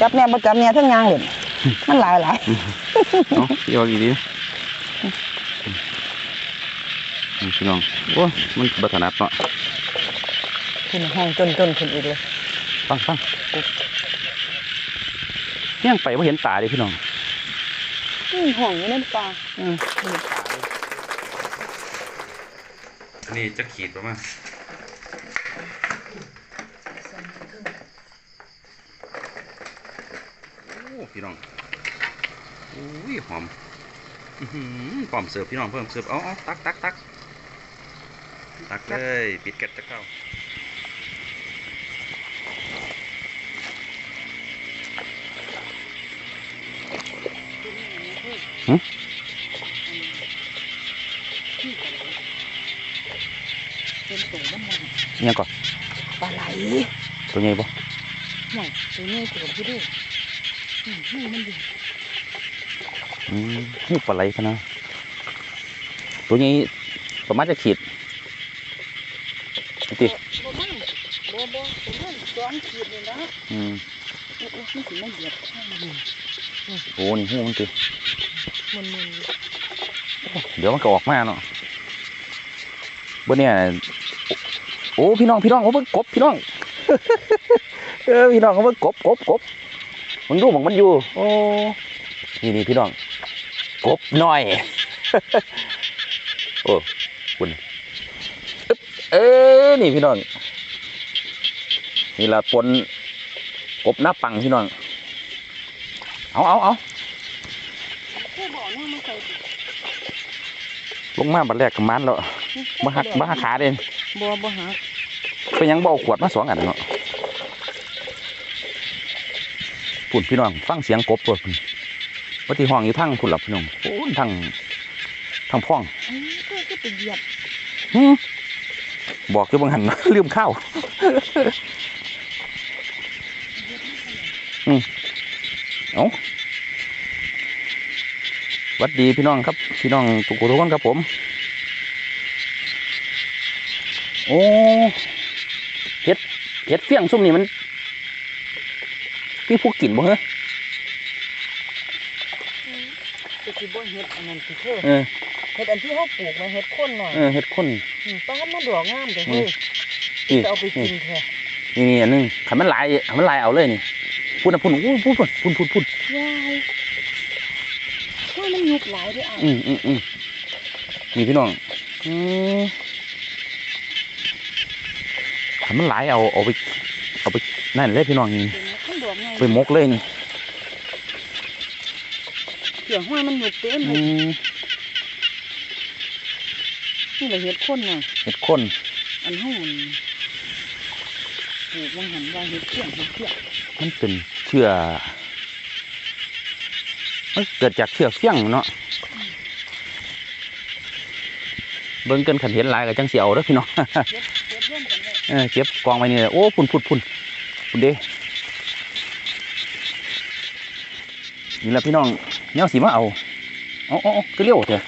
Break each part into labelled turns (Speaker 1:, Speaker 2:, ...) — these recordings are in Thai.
Speaker 1: จับเนี่ยบ่จับเนี่ยทั้งยางเลยมันหลายหลาย
Speaker 2: เนาะพี่ว่ากี่ดีนี่พี่น้องโอ้ยมันบัถนัดเนาะ
Speaker 1: คุณห้องจนจนคนอีกเลย
Speaker 2: ฟังฟังเฮี้ยงไปว่าเห็นตาเลยพี่น้อง
Speaker 1: อืมห้องอยู่ในป่า
Speaker 2: อืมนี่จะขีดประมาณโอ้ พี่น้องอุ้ยหอมอื้อหือพร้อมเสิร์ฟพี่น้องเพิ่มเสิร์ฟเอาเอาตักตักตักตักเลยปิดแก๊สจะเข้า
Speaker 1: เป็นตัวมันมัน
Speaker 2: เนี่ยก่อน
Speaker 1: ปลาไหล
Speaker 2: ตัวใหญ่ปะ
Speaker 1: หน่อยตัวนี้ตัวพี่ดู อืมนี่มันอยู่
Speaker 2: อืมหูปลาไหลพะนะตัวนี้ประมาณจะขีดติ
Speaker 1: บ่มันบ่บ่ตัวนั้นสองขีดเลยนะ
Speaker 2: อืม
Speaker 1: โอ้โหมันสิมาเหยียบข้างนี่
Speaker 2: โอ้นี่หูมันติ
Speaker 1: มันมัน
Speaker 2: เดี๋ยวมันก็ออกมาเนาะบนเนี่ยโอ้พี่น้องพี่น้องโอ้เบิ่งกบพี่น้องเออพี่น้องเขาเบิ่งกบกบกบ มันดูหมองมันอยู่ โอ้นี่นี่พี่น้องกบน้อย โอ้คุณอึ๊บเอ้ยนี่พี่น้องนี่ละปนกบหน้าปังพี่น้องเอาเอาเอา
Speaker 1: แค่บอกเนี่ยมันเคย
Speaker 2: ลงมาบัดแรกกับมันแล้วมาหักมาหักขาเด่น
Speaker 1: บ่บ่หัก
Speaker 2: ไปยังเบเอาขวดมาสองอันเนาะ พุ่นพี่น้องฟังเสียงกบตัวพุ่นว่าที่ห้องอยู่ทั้งพุ่นหลับพี่น้องโอ้ยทั้งทั้งพ่อง
Speaker 1: อืมก็ก็ไปเหยียบ
Speaker 2: หึบอกอยู่บางหันลืมข้าวอืมเอาหวัดดีพี่น้องครับ พี่น้องทุกคนทุกคนครับผม โอ้เห็ดเห็ดเฟี้ยงซุ่มนี่มัน พี่ผู้กินบ่เหรอ
Speaker 1: ก็สิบ่เฮ็ดอันนั้นสิเธอ
Speaker 2: เออ
Speaker 1: เฮ็ดอันที่เฮาปลูกมาเฮ็ดคนหน่อย
Speaker 2: เออเห็ดข้น
Speaker 1: อืมป้ามันดอกงามเด้อเฮ้ย
Speaker 2: นี่
Speaker 1: จะเอาไปกินแท้
Speaker 2: นี่นี่อันหนึงขันมันหลายขันมันหลายเอาเลยนี่พูดนะพูดอู้พูดพูดพูดพูดพูด
Speaker 1: ยายว่ามันยุบหลายเด้ออะ
Speaker 2: อืมอืมอืมนี่พี่น้องอืมขันมันหลายเอาเอาไป เอาไปนั่นเลยพี่น้องนี่
Speaker 1: เป็นมันดอก ไง
Speaker 2: ไปมกเลยนี่
Speaker 1: เสียงห้อยมันยุบเต็มเล
Speaker 2: อื
Speaker 1: ย
Speaker 2: ม
Speaker 1: นี่แหละเฮ็ดคนน่ะ
Speaker 2: เห็ดข้น
Speaker 1: อันเฮามันปลูกมันหันว่าเฮ็ดเที่ยงเฮ็ดเที่ยง
Speaker 2: มันเป็นเชื้อมันเกิดจากเชื้อเฟี้ยงเนาะเบิ่งกันขันเห็นหลายกับจังเสียวเด้อพี่น้อง
Speaker 1: เฮ็ดเฮ็ดร่วมกันเลย
Speaker 2: เออเก็บกองไว้นี่เลยโอ้พุ่นพุ่นพุ่นพุ่นเด้ นี่ละพี่น้องเนี่ยสีมาเอาเอาเอาเอก็เลี้ยวเถอะ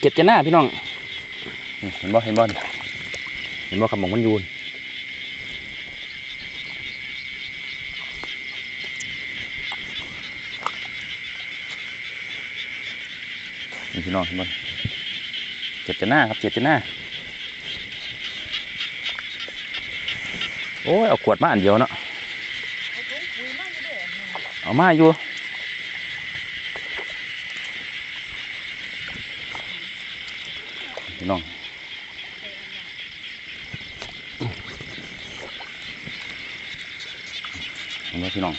Speaker 2: เก็บจะหน้าพี่น้องเห็นบ่เห็นบ่เห็นบ่คำบอกมันยูนนี่พี่น้องเห็นบ่เก็บจะหน้าครับเก็บจะหน้าโอ้ยเอาขวดมาอันเดียวเนาะ
Speaker 1: เอาถุงปุ๋ยมาอยู่เด้อ
Speaker 2: เอามาอยู่พี่น้องเห็นไหมพี่น้อง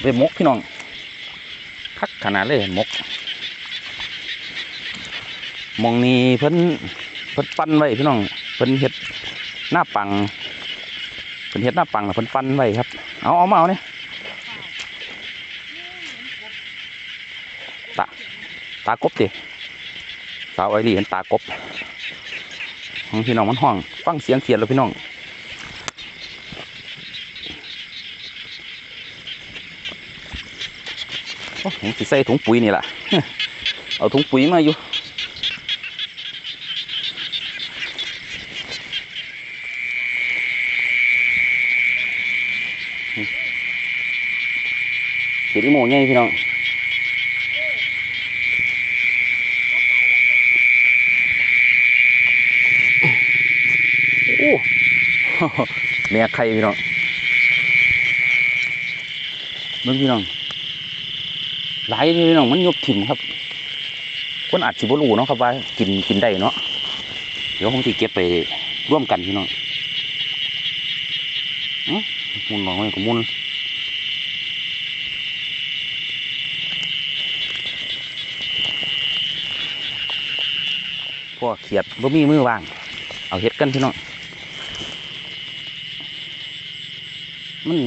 Speaker 2: เว้ยมกพี่น้องคักขนาดเลยมกมองนี้เพิ่นเพิ่นปั้นไว้พี่น้องเพิ่นเฮ็ดหน้าปังเพิ่นเฮ็ดหน้าปังเพิ่นปั้นไว้ครับ เอาเอามาเอาเนี่ยตาตากบติสาวไอรีเห็นตากบของพี่น้องมันห้อง ฟังเสียงเขียดแล้วพี่น้องโอ้ผมสิใส่ถุงปุ๋ยนี่แหละเอาถุงปุ๋ยมาอยู่ เห็ดอีโมไงพี่น้องโอ้แม่ไข่พี่น้องมึงพี่น้องหลายพี่น้องมันยกถิ่มครับคนอาจสิบ่รู้เนาะครับว่ากินกินได้เนาะเดี๋ยวผมสิเก็บไปร่วมกันพี่น้องมุนลองไว้กับมุน พวกเขียดบ่มีมือว่าง เอาเห็ดกันพี่น้องมัน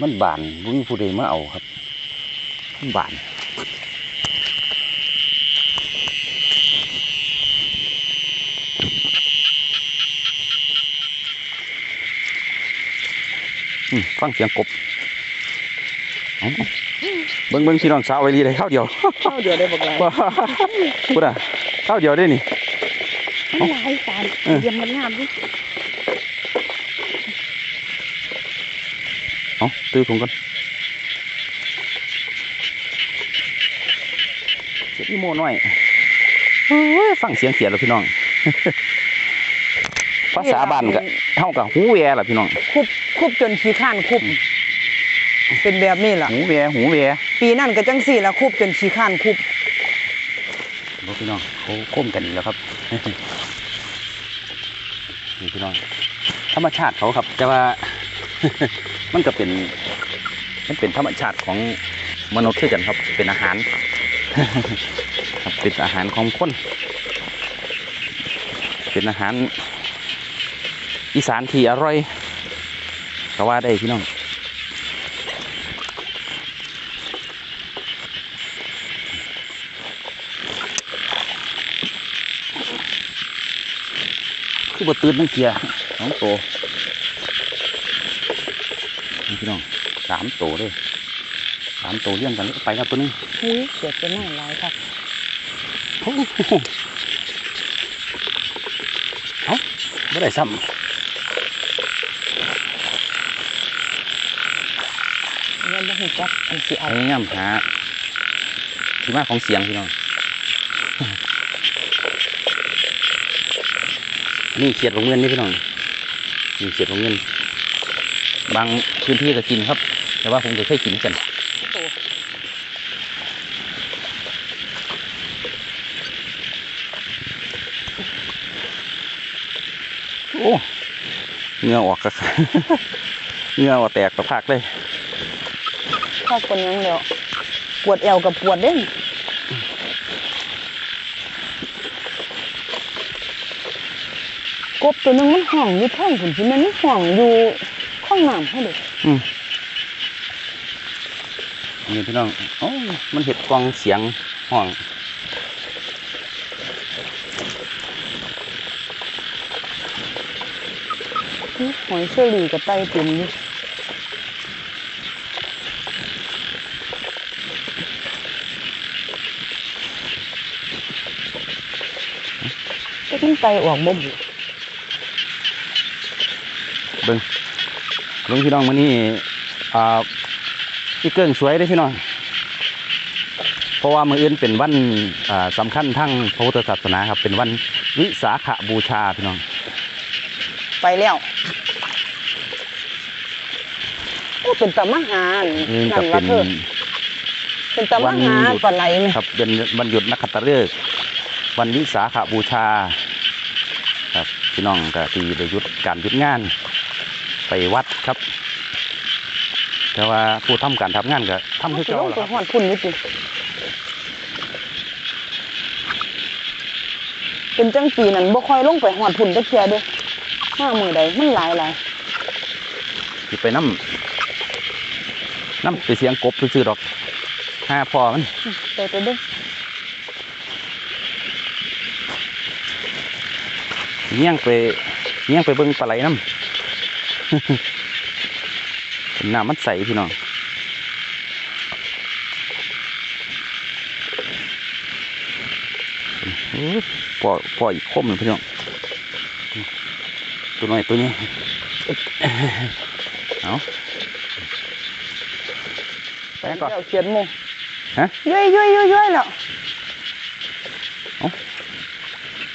Speaker 2: มันบานบ่มีผู้ใดมาเอาครับมันบานอืมฟังเสียงกบเอาเบิ้งเบิ้งพี่น้องสาวไวรีได้ข้าวเดียว
Speaker 1: เข้าเดี๋ยวได้บอกไร
Speaker 2: ว้าพูดอะข้าวเดียวได้นี่
Speaker 1: มันหลายสาร
Speaker 2: เออ
Speaker 1: เยี่ยมมันงามดิ
Speaker 2: เอาตื้อถุงกันเสียงอีโมน้อยโอ้ยฟังเสียงเขียดแล้วพี่น้องภาษาบ้านก็เท่ากับหูแวล่ะพี่น้อง
Speaker 1: คุบคุบจนขี้ข้านคุบเป็นแบบนี้ล่ะ
Speaker 2: หูแวหูแว
Speaker 1: ปีนั่นก็จังสี่ละคุบจนขี้ข้านคุบ
Speaker 2: รถพี่น้องเขาโค้มกันอีกแล้วครับ นี่พี่น้อง ธรรมชาติเขาครับ แต่ว่า มันก็เป็น มันเป็นธรรมชาติของมนุษย์คือกันครับ เป็นอาหารครับเป็นอาหารของคน เป็นอาหารอีสานที่อร่อยก็ว่าได้พี่น้อง คือบ่ตื่นตั้งเกียร์สองตัวนี่พี่น้องสามตัวเลยสามตัวเลี้ยงกันแล้วก็ไปครับตัวนึง
Speaker 1: เฮ้ยเกิดเป็นหน้าหลายครับ
Speaker 2: โอ้โหเอ้าไม่ได้ซ้
Speaker 1: เงินบ่ฮู้จักอันสิำเอา
Speaker 2: พยายามหาที่มาของเสียงพี่น้อง นี่เขียดของเงินนี่พี่น้องนี่เขียดของเงิน บางพื้นที่ก็กินครับ แต่ว่าผมจะเคยกินกันโอ้เงื่อออกกะเงื่อออกแตกกระพากเลย
Speaker 1: ถ้าคนยังเดียวปวดเอวกับปวดเด้ง กบตัวหนึงมันห่องอยู่ท้องผุนสิแมันมันห่องอยู่ข้องน้ำให้เด็ก
Speaker 2: นี่พี่น้องโอ้ยมันเห็ดกองเสียงห้อง
Speaker 1: หอยเชอรี่กับไตเต็มอยู่ก็ต้องไตออกบ่บุ
Speaker 2: เบิ้งเบิ้งพี่น้องมื้อนี้อ่าพี่เกิ้งสวยเด้อพี่น้องเพราะว่ามื้ออื่นเป็นวันอ่าสำคัญทั้งพระพุทธศาสนาครับ เป็นวันวิสาขบูชาพี่น้อง
Speaker 1: ไปแล้วโอ้เป็นตะมหา
Speaker 2: นี่
Speaker 1: นั่
Speaker 2: ก็
Speaker 1: น
Speaker 2: เป็
Speaker 1: ว่านเธอเป็นตะมหาปลาไหลไหม
Speaker 2: ครับ เป็นวันหยุดนักขัตฤกษ์วันวิสาขบูชา ครับพี่น้องก็ตีได้หยุดการหยุดงาน ไปวัดครับ แต่ว่าผู้ทำการทำงานก็ทำให้
Speaker 1: สิ
Speaker 2: เก่า
Speaker 1: ลง
Speaker 2: แห
Speaker 1: ไป
Speaker 2: ละ
Speaker 1: หอดพุ่นนิดนึงเป็นจังปีนั้นบ่ค่อยลงไปหอดพุ่นตะเคียเด้ห้ามือใดมันหลายหลาย
Speaker 2: สิไปน้ำน้ำไปเสียงกบซื้อๆดอกห้าพอมัน
Speaker 1: ไปไปเด้อ
Speaker 2: เงี้ยงไปเงี้ยงไปเบิ่งปลาไหลน้ำ น้ำมันใสพี่น้องโอ้ยปล่อยปล่อยอีกคมหนึ่งพี่น้องตัวน้อยตัวนี้เอาแล้วก็
Speaker 1: เดี๋ยวเขียนโมง
Speaker 2: ฮะ
Speaker 1: ย้อยย้อยย้อยย้อยแล้ว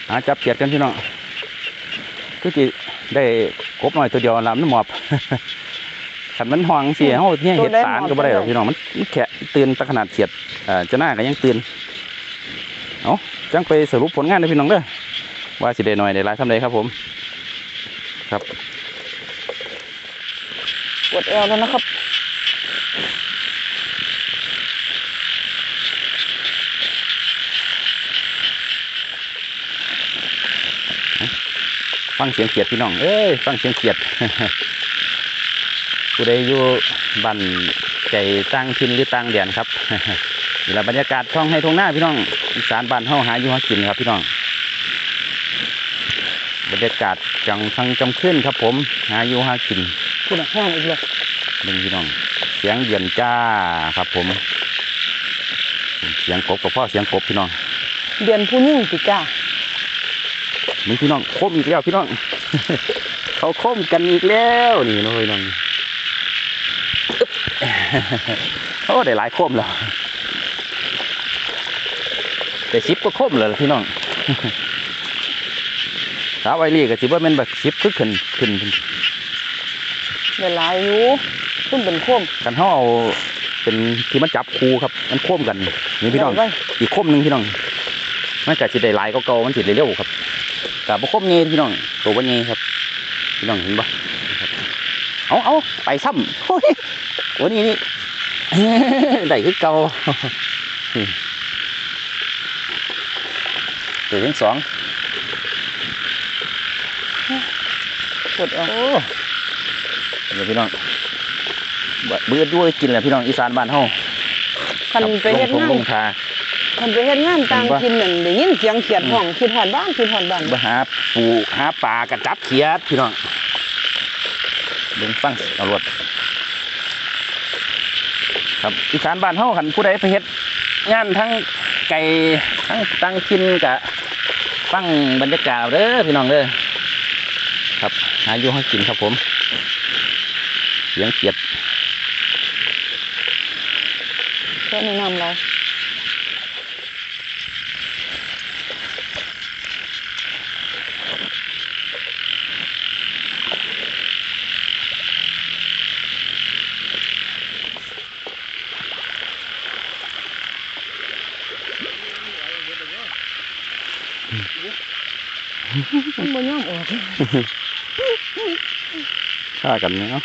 Speaker 2: หาจับเขียดกันพี่น้องคือจีได้ กบหน่อยตัวเดียวลำน้ำหมอบขันมันห่วงเสียเขาเนี่ยเห็ดสารก็บ่ได้หรอกพี่น้องมันมันแค่ตื่นแตะขนาดเขียดเอ่อจะหน้าก็ยังตื่นเอาจังไปสรุปผลงานให้พี่น้องเด้อว่าสิได้หน่อยได้หลายทำได้ครับผม ครับ
Speaker 1: ปวดแอวแล้วนะครับ
Speaker 2: ฟังเสียงเขียดพี่น้อง เอ้ย ฟังเสียงเขียดผู้ใดอยู่บ้านใจตั้งทินหรือตั้งเดียนครับนี่แหละบรรยากาศท้องให้ทงหน้าพี่น้องอีสานบ้านเฮาหาอยู่หากินครับพี่น้อง บรรยากาศจังทังจำขึ้นครับ ผม หาอยู่หากิน
Speaker 1: คุณห้องอีกเลย
Speaker 2: หนึ่งพี่น้อง เสียงเดือนจ้าครับ ผม เสียงกบกับพ่อเสียงกบพี่น้อง
Speaker 1: เดือนผู้ยิ่งสิจ้า
Speaker 2: มึงพี่น้องโคมอีกแล้วพี่น้อง เขาโคมกันอีกแล้วนี่น้องพี่น้องอึ๊บโอ้ได้หลายโคมแล้วแต่ชิปก็โคมเลยล่ะพี่น้องสาวไวรี่ก็สิว่าแมันแบบชิปคือขึ้นขึ้นขึ้น
Speaker 1: เวลายอยู่คุณเป็นโคม
Speaker 2: กันเขาเอาเป็นที่มันจับคูครับ มันโคมกันนี่พี่น้อง
Speaker 1: ไว้
Speaker 2: อีกโคมหนึ่งพี่น้องมันก็สิได้หลายก็เก่าๆมันสิได้เร็วครับ กับบ่โคมเงี้พี่น้องตัวบ่เงี้ครับ พี่น้องเห็นปะครับเอาเอาไปซ้ำโอ้ยโอ้นี่นี่ได้คือเก่าตัวที่สอง
Speaker 1: ปวดแอว
Speaker 2: โอ้เดี๋ยวพี่น้องบเบื่อด้วยกินแหละพี่น้องอีสานบ้านเฮา
Speaker 1: คันไปเฮ็ด
Speaker 2: ลงทง
Speaker 1: งาน
Speaker 2: ลงทา
Speaker 1: คันไปเฮ็ดงานต่าง
Speaker 2: เห็นปะ
Speaker 1: ถิ่นนั่นได้ยินเสียงเขียดห้องคิดฮอดบ้านคิดฮอดบ้าน
Speaker 2: ไปหาปูหาปลากระจับเขียดพี่น้องเบิ่งฟังเอารวดครับอีสานบ้านเฮาคันผู้ใดไปเฮ็ดงานทั้งไก่ทั้งตั้งกินกะฟังบรรยากาศเอาเด้อพี่น้องเด้อครับหาอยู่ให้กินครับผมเสียงเขียด
Speaker 1: แค่แนะนำเรา มันบ่ยอมออก
Speaker 2: ฆ่ากันเนาะ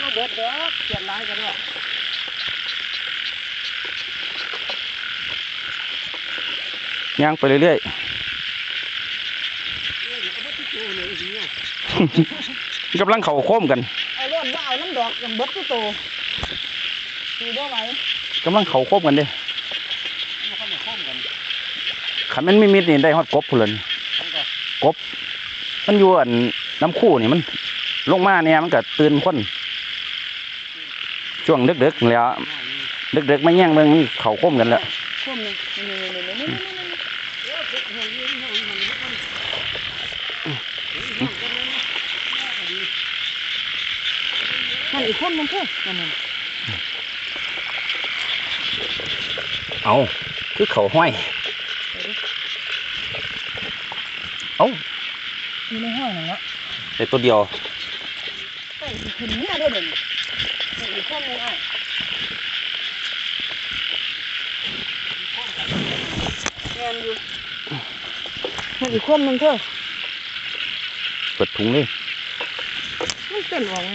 Speaker 1: บ่เบิดเด้อเขียดหลายกันว่า
Speaker 2: ย่างไปเรื่อยๆกำลังเข่าโค้มกัน
Speaker 1: เอารถบ่เอาน้ำดอกยังเบิดคือโตดูบ่ไหว
Speaker 2: กำลังเข่าโค้มกันเด้ ขันมันไม่มิดนี่ได้ฮอดกบพุ่นเลยกบ มันอยู่อันน้ำคู่นี่มันลงมาเนี่ยมันก็ตื่นคนช่วงดึกๆนี่แหล้วดึกๆมาแย่งเบิ่งมันเข่าโค้มกันแล้ว
Speaker 1: พ่วมหนึงนี่ๆๆๆๆมันอีกคนมันเพิ่นนั่นน่ะ
Speaker 2: เอาคือเข่าห้อย เอา
Speaker 1: อยู่ในห้องนั่นละ
Speaker 2: แต่ตัวเดียว
Speaker 1: เอ้ยสิขึ้นเนี่ยเด้อเดี๋ยวนี้นี่อีกคนหนึงอ้ายแม่นอยู่มันอีกคนหนึงเถอะ
Speaker 2: เปิดถุงเลย
Speaker 1: มันเป็นออกไง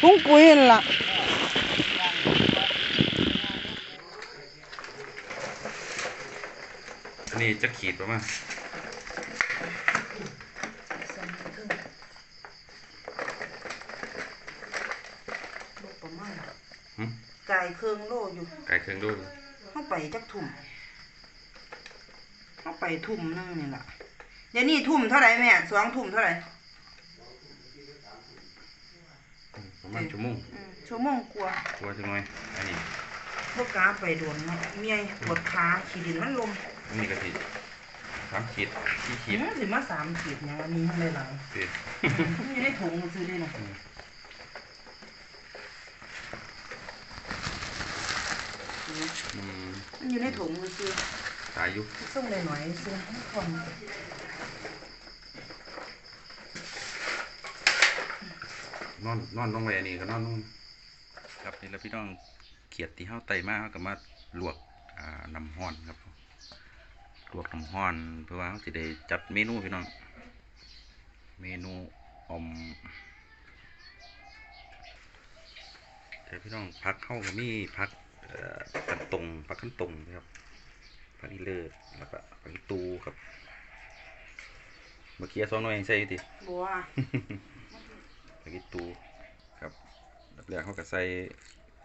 Speaker 1: ถุงปุ๋ยนั่นล่ะ
Speaker 2: นนี้จะขีดประมาณ
Speaker 3: โลประมาณ
Speaker 2: หืม
Speaker 3: ไก่เครื่องโลอยู่
Speaker 2: ไก่เครื่องดู
Speaker 3: เข้าไปจักทุ่มเข้าไปทุ่มหนึงนี่ล่ะเดี๋ยวนี้ทุ่มเท่าไหร่แม่สองทุ่มเท่าไหร่
Speaker 2: ประมาณชั่วโมง
Speaker 3: อืมชั่วโมงกว่า
Speaker 2: กลัวจังหน่อยอันนี้
Speaker 3: พวกกาไปโดนเนาะเมียปวดขาขี้ดินมันลม
Speaker 2: อันนี้กะทิสามขีดสี่ขี
Speaker 3: ขี
Speaker 2: ด
Speaker 3: ดสิมาสามขีดเนี่ยอันนี้มันเลยหลัง
Speaker 2: สิ
Speaker 3: มันอยู่ในถุงซื้อได้นะ
Speaker 2: อืม
Speaker 3: มันอยู่ในถุงซื้อ
Speaker 2: ตายอยู่
Speaker 3: ส่งเลยหน่อยซื้อให้คน
Speaker 2: นอนนอนลงไปอันนี้ก็นอนลงครับนี่แหละพี่น้องเขียดที่เฮาไตมาเฮาก็มาลวกอ่าน้ำห้อนครับ ลวกน้ำห้อนเพื่อว่าเฮาสิได้จัดเมนูพี่น้อง เมนูอมแต่พี่น้องพักเข้าก็มีพักเอ่อกันตรงพักขันตรงนะครับพักอีเลิศแล้วก็พักอีตูครับ เมื่อกี้สองหน่วยยังใส่อยู่ติ
Speaker 3: บัว
Speaker 2: ผักอีตูครับดับแรกเขาก็ใส่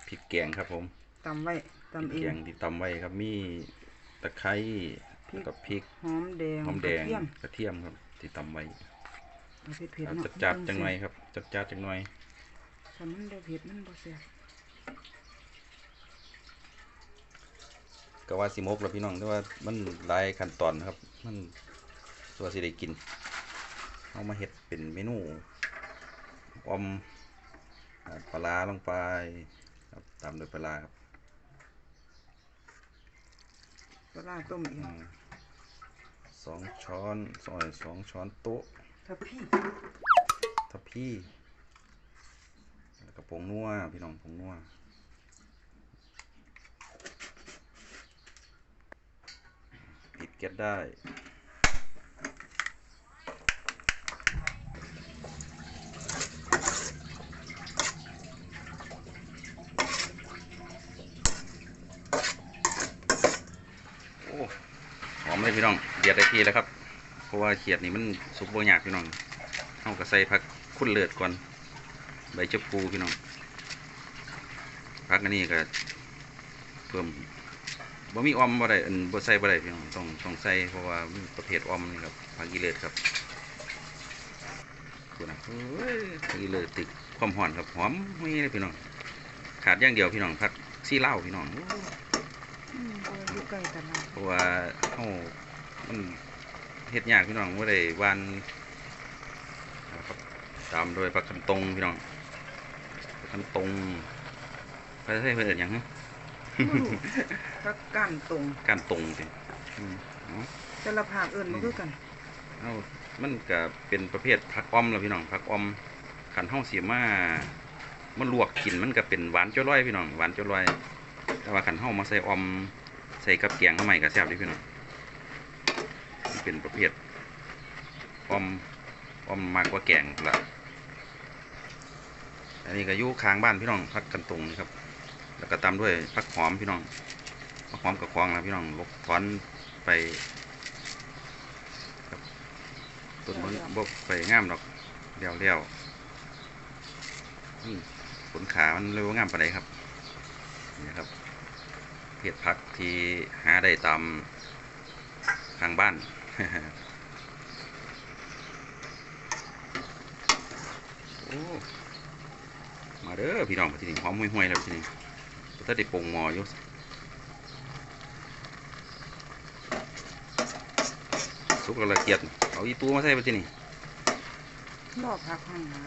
Speaker 2: พริกแกงครับผม
Speaker 3: ตำไว้
Speaker 2: พริก
Speaker 3: ตำเอ
Speaker 2: แก
Speaker 3: ง
Speaker 2: งที่ตำไว้ครับมีตะไคร้
Speaker 3: พริก
Speaker 2: กับพริก
Speaker 3: หอมแดง
Speaker 2: หอมแดง
Speaker 3: กระเทียม
Speaker 2: กระเทียมครับที่ตำไว้
Speaker 3: เอาเผ็ดๆ
Speaker 2: เอา
Speaker 3: เนาะ
Speaker 2: จัดจัดๆจังหน่อยครับ จัดจัดๆจังหน่อย
Speaker 3: ถ้ามันบ่เผ็ดมันบ่แซ่บ
Speaker 2: ก็ว่าสิมกแล้วพี่น้องแต่ว่ามันหลายขั้นตอนนะครับ มันตัวสิได้กินเอามาเฮ็ดเป็นเมนูออมอ่าปลาร้าลงไปครับตามด้วยปลาร้าครับ
Speaker 3: ปลาร้าต้มเอง
Speaker 2: อืมสองช้อนสองสองช้อนโต๊ะ
Speaker 3: ถ้าพี่
Speaker 2: ทัพพี่แล้วก็ผงนัวพี่น้องผงนัวปิดแก๊สได้ หอมเลยพี่น้องเดือดได้ทีแล้วครับ เพราะว่าเขียดนี่มันสุกบ่ยากพี่น้องเอาก็ใส่ผักคุ้นเลือดก่อน ใบชะพูพี่น้องผักอันนี้ก็เพิ่มบ่มีออมบ่ได้อันบ่ใส่บ่ได้พี่น้องต้องต้องใส่เพราะว่าประเภทออมนี่ครับผักอีเลือดครับคุณนะเอ้ยผักอีเลือดติดความหอนครับหอมไม่เลยพี่น้อง ขาดอย่างเดียวพี่น้องผักซี่เหล้าพี่น้อง อ้
Speaker 3: อืมบ่อยู่ใกล้กันนะ
Speaker 2: เพราะว่าเฮามันเฮ็ดยากพี่น้องบ่ได้หวานนะครับตามโดยผักคันตรงพี่น้องผักคันตรงภาษาไทยเพิ่นเอิ้นหยังฮะ
Speaker 3: ถ้าก้านตรง
Speaker 2: การตรงสิอืมเอา
Speaker 3: แต่ละภาคเอิ้นบ่คือกัน
Speaker 2: เอามันก็เป็นประเภทผักอ้อมแล้วพี่น้องผักอ้อมคันเฮาสิมา มันลวกกินมันก็เป็นหวานจ้อยร้อยพี่น้องหวานจ้อยร้อย แต่ว่าคันเฮามาใส่อมใส่กับแกงเข้าใหม่ก็แซ่บด้พี่น้องมันเป็นประเภทอมอมมากกว่าแกงละอันนี้ก็ยู่ข้างบ้านพี่น้องผักกันตรงนี่ครับ แล้วก็ตามด้วยผักหอมพี่น้องผักหอมกับควางแล้วพี่น้องลกถอนไปต้นมันบ่ไปงามดอกเลี้ยวเลี้ยวผลขามันเลยว่างามปานครับ นี่ครับเห็ดพักที่หาได้ตามทางบ้านโอ้มาเด้อพี่น้องมาที่นี่หอมห่วยๆแล้วที่นี่ถ้าได้ปรุงหมออยู่สุกแล้วละเกียดเอาอีตูมาใส่ไปที่นี่
Speaker 3: รอบพักห้างหา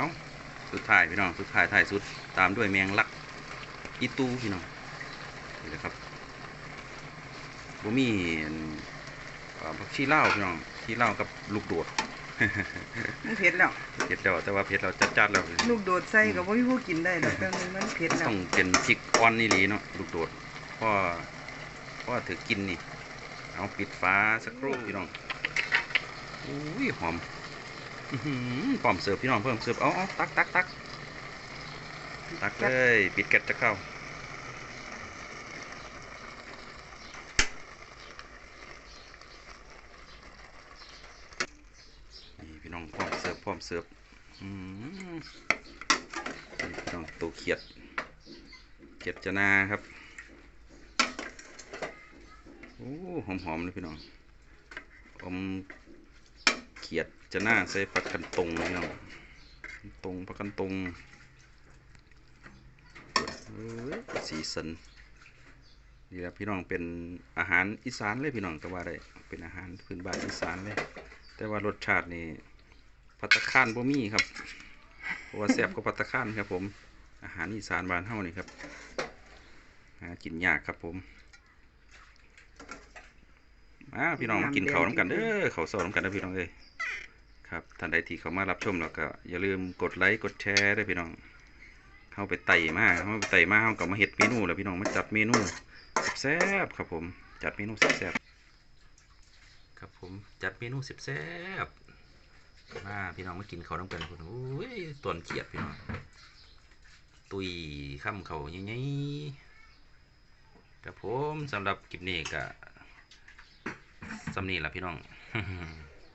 Speaker 2: เอาสุดท้ายพี่น้องสุดท้ายท้ายสุดตามด้วยแมงลักอีตูพี่น้องนี่แหละครับบ่มีอันอ่าผักชีเล่าวพี่น้องชีเล่าวกับลูกโดด
Speaker 3: มันเผ็ดแล้ว
Speaker 2: เผ็ดแล้วแต่ว่าเผ็ดเราจัดๆแล้ว
Speaker 3: ลูกโดดใส่ก็บ่มีผู้กินได้ดอกแต่มันเผ็ดแล้ว
Speaker 2: ต้องเป็นพริกอ่อนนี่หลีเนาะลูกโดดเพราะเพราะว่าถือกินนี่ เอาปิดฟ้าสักครู่พี่น้องอุ้ยหอมอื้อหือ พร้อมเสิร์ฟพี่น้องเพิ่มเสิร์ฟเอาเอาตักตักตักตักเลยปิดแก๊สจะเข้าพี่น้องพร้อมเสิร์ฟพร้อมเสิร์ฟพี่น้องตัวเขียดเขียดจะนาครับโอ้หอมๆเลยพี่น้องอม จะหน้าใส่ผักกันตรงพี่น้องตรงผักกันตรงสีสันนี่แหละพี่น้องเป็นอาหารอีสานเลยพี่น้องก็ว่าได้เป็นอาหารพื้นบ้านอีสานเลย แต่ว่ารสชาตินี่พัตตาคารบ่มีครับเพราะว่าแซ่บกว่าพัตตาคารครับ ผม อาหารอีสานบ้านเฮานี่ครับหากินยากครับผมมาพี่น้องมากินข้าวน้ำกันเด้อข้าวซอยน้ำกันเด้อพี่น้องเอ้ย ครับท่านใดที่เข้ามารับชมแล้วก็อย่าลืมกดไลค์กดแชร์ด้วยพี่น้องเข้าไปไต่มากเข้าไปไต่มากเข้ากับมาเฮ็ดเมนูแล้วพี่น้องมาจัดเมนูแซ่บครับผมจัดเมนูแซ่บครับผมจัดเมนูแซ่บมาพี่น้องมากินเขาวน้ำกันคุณโอ้ยต้นเกียดพี่น้องตุยข้ามเขาใหญ่ๆครับผมสำหรับคลิปนี้ก็สำนีละพี่น้อง